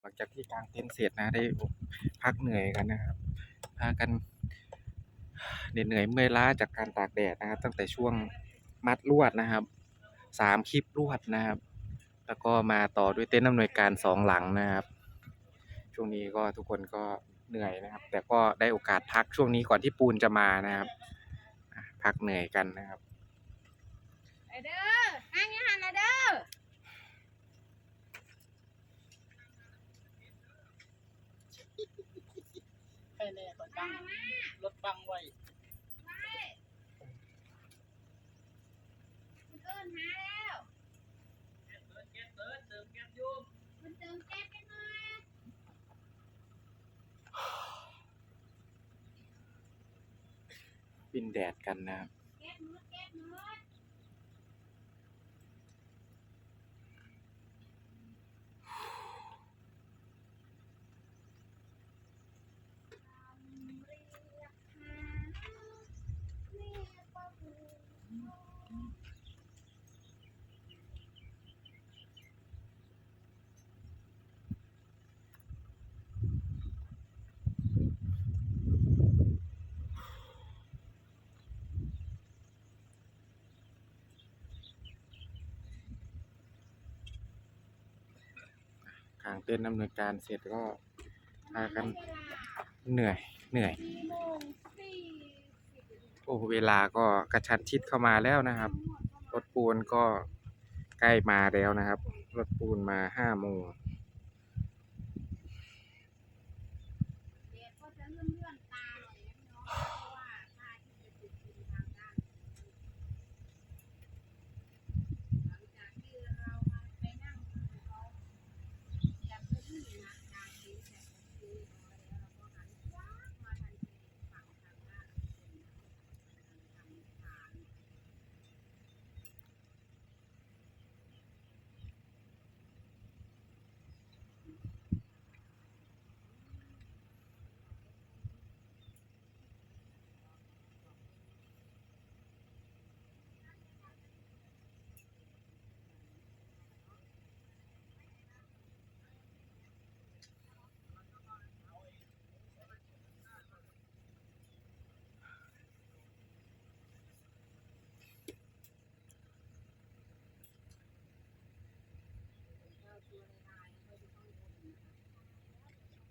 หลังจากที่กางเต็นท์เสร็จนะได้พักเหนื่อยกันนะครับพากันเหน็ดเหนื่อยเมื่อยล้าจากการตากแดดนะครับ ตั้งแต่ช่วงมัดลวดนะครับสามคลิปลวดนะครับ แล้วก็มาต่อด้วยเต็นท์อำนวยการสองหลังนะครับ ช่วงนี้ก็ทุกคนก็เหนื่อยนะครับ แต่ก็ได้โอกาสพักช่วงนี้ก่อนที่ปูนจะมานะครับพักเหนื่อยกันนะครับไอเด้อนั่งยังหันนะเด้อ แค่แน่ก่อนบังรถบังไว้มันเอิ้นหาแล้วแก๊สเติร์ดแก๊สเติร์ดเติมแก๊สยุ่มันเติมแก๊สกันหน่อยบินแดดกันนะครับ แก๊สมืดแก๊สมืด กางเต้นดำเนินการเสร็จก็พากันเหนื่อยเหนื่อยโมงสี่สิบโอ้เวลาก็กระชันชิดเข้ามาแล้วนะครับ รถปูนก็ใกล้มาแล้วนะครับ รถปูนมาห้าโมง แดดก็จะเลื่อนเลื่อนๆตาหน่อยนะพี่น้องเพราะว่าตาที่จะติดอยู่ทางด้านหลังจากที่เรามาไปนั่งดูเขาเตรียมเก้าอี้นะกางเต็นท์เสร็จแล้วเราก็หันขวามาทันทีฝั่งทางด้านทางทาง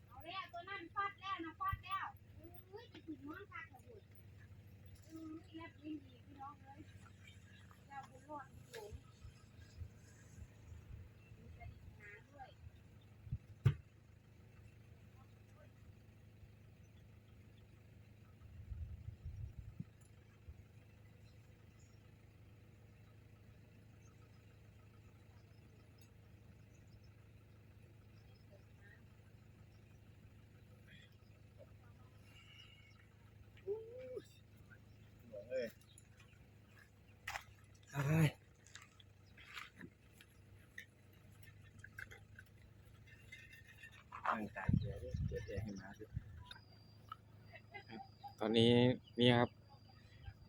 เอาแล้วตัวนั้นฟาดแล้วนะฟาดแล้วอุ้ยจะถึงน้องคักกระบุด อุ้ยเล็บวิ่งดีพี่น้องเลยเจ้าบุญรอดหลงมีกระดิ่งหางด้วย ตอนนี้นี่ครับ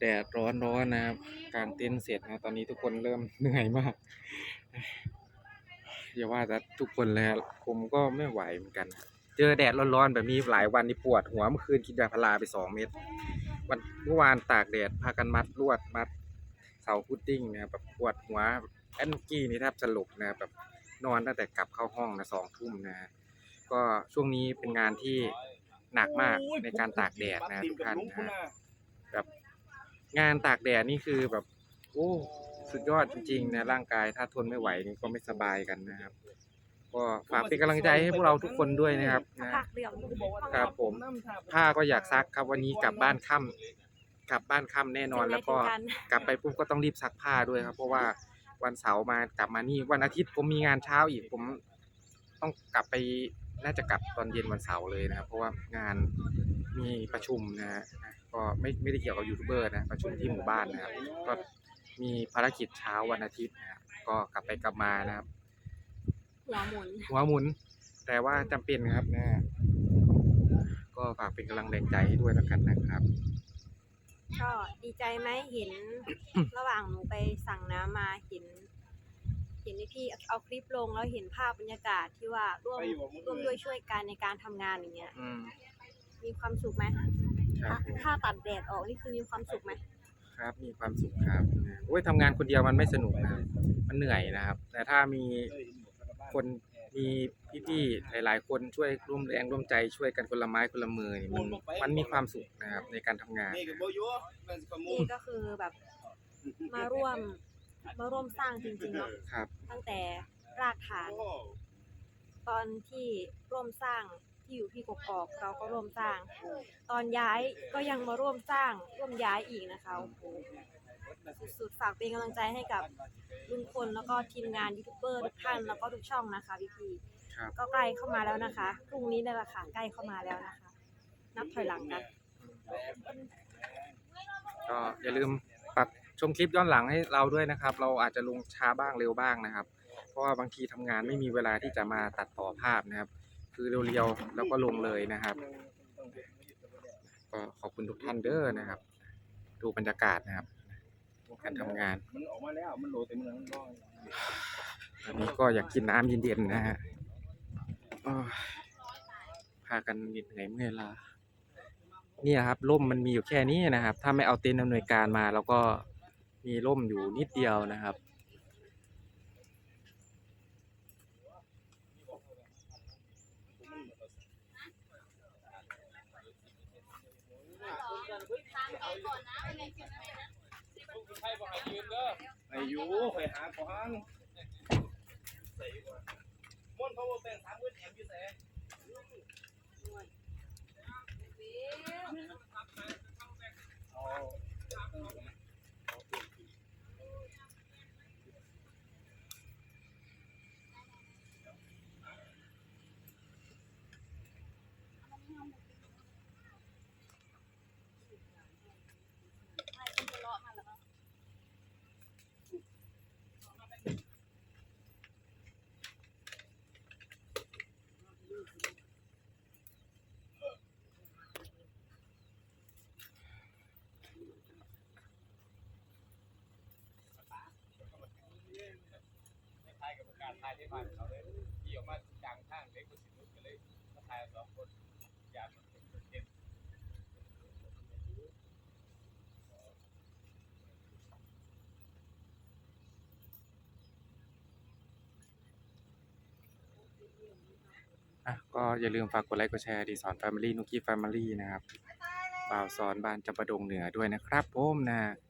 แดดร้อนร้อนนะครับกางเต็นท์เสร็จนะ ตอนนี้ทุกคนเริ่มเหนื่อยมากอย่าว่าแต่ทุกคนเลยครับผมก็ไม่ไหวเหมือนกัน เจอแดดร้อนๆแบบนี้หลายวันนี่ปวดหัวเมื่อคืนกินยาพาราไปสองเม็ดวันเมื่อวานตากแดดพากันมัดลวดมัดเสาพุดดิ้งนะแบบปวดหัวแอนกี้นี่แทบสลบนะแบบนอนตั้งแต่กลับเข้าห้องนะสองทุ่มนะ ก็ช่วงนี้เป็นงานที่หนักมากในการตากแดดนะทุกท่านนะฮะแบบงานตากแดดนี่คือแบบ โอ้สุดยอดจริงๆนะร่างกายถ้าทนไม่ไหวนี่ก็ไม่สบายกันนะครับ ก็ฝากเป็นกำลังใจให้พวกเราทุกคนด้วยนะครับนะผักเหลี่ยมครับผมผ้าก็อยากซักครับวันนี้กลับบ้านค่ำกลับบ้านค่ำแน่นอนแล้วก็กลับไปปุ๊บก็ต้องรีบซักผ้าด้วยครับ เพราะว่าวันเสาร์มากลับมานี่วันอาทิตย์ผมมีงานเช้าอีกผมต้องกลับไป น่าจะกลับตอนเย็นวันเสาร์เลยนะครับ เพราะว่างานมีประชุมนะฮะก็ไม่ไม่ได้เกี่ยวกับยูทูบเบอร์นะประชุมที่หมู่บ้านนะครับ ก็มีภารกิจเช้าวันอาทิตย์นะครับก็กลับไปกลับมานะครับ หัวหมุน หัวหมุน แต่ว่าจำเป็นครับนะก็ฝากเป็นกำลังแรงใจให้ด้วยแล้วกันนะครับ ก็ดีใจไหมเห็น ระหว่างหนูไปสั่งน้ำมาเห็นเห็นห็นที่พี่เอาคลิปลงแล้วเห็นภาพบรรยากาศที่ว่าร่วมไปอยู่กับมึงร่วมด้วยช่วยกันในการทำงานอย่างเงี้ย อืมมีความสุขไหมครับผมถ้าตัดแดดออกนี่คือมีความสุขไหมครับมีความสุขครับโอ้ยทำงานคนเดียวมันไม่สนุกนะครับมันเหนื่อยนะครับ แต่ถ้ามีคนมีพี่ๆหลาย ๆ คนช่วยร่วมแรงร่วมใจช่วยกันคนละไม้คนละมือนี่มันมันมีความสุขนะครับในการทำงาน นี่ก็บ่อยู่มันสิขโมนี่ยก็คือแบบมาร่วม มาร่วมสร้างจริงๆเนาะครับ ตั้งแต่รากฐานโอ้ตอนที่ร่วมสร้างที่อยู่ที่กกอกเราก็ร่วมสร้าง ตอนย้ายก็ยังมาร่วมสร้างร่วมย้ายอีกนะคะโอ้โหสุดๆฝากเป็นกำลังใจให้กับลุงพลแล้วก็ทีมงานยูทูบเบอร์ทุกท่านแล้วก็ทุกช่องนะคะพี่พีครับก็ใกล้เข้ามาแล้วนะคะพรุ่งนี้นี่แหละค่ะใกล้เข้ามาแล้วนะคะ นับถอยหลังกันก็อย่าลืมปัก ชมคลิปย้อนหลังให้เราด้วยนะครับ เราอาจจะลงช้าบ้างเร็วบ้างนะครับ เพราะว่าบางทีทำงานไม่มีเวลาที่จะมาตัดต่อภาพนะครับ คือเร็วๆแล้วก็ลงเลยนะครับก็ขอบคุณทุกท่านเด้อนะครับ ดูบรรยากาศนะครับ การทำงานมันออกมาแล้วมันโหลเต็มเลยมันร้อนตอนนี้ก็อยากกินน้ำเย็นๆนะฮะพากันเหนื่อยเมื่อยล้าเนี่ยครับร่มมันมีอยู่แค่นี้นะครับ ถ้าไม่เอาเต็นท์อำนวยการมาเราก็ มีร่มอยู่นิดเดียวนะครับไอ้อยู่ไปหาของใส่ก่อนม่วนเขาบ่แบ่ง3มื้อแถมอยู่แสถ่ ถ่ายที่บ้านเขาเลยขี่ออกมากลางทางเล็กกว่าสิบนุกันเลยมาถ่ายสองคนอยากมันเป็นเด่นอะก็อย่าลืมฝากกดไลค์กดแชร์ดีสอนแฟมิลี่นุกี้แฟมิลี่นะครับบ่าวสอนบ้านจำปาดงเหนือด้วยนะครับผมนะของพี่ไม่เดินเลยเนาะ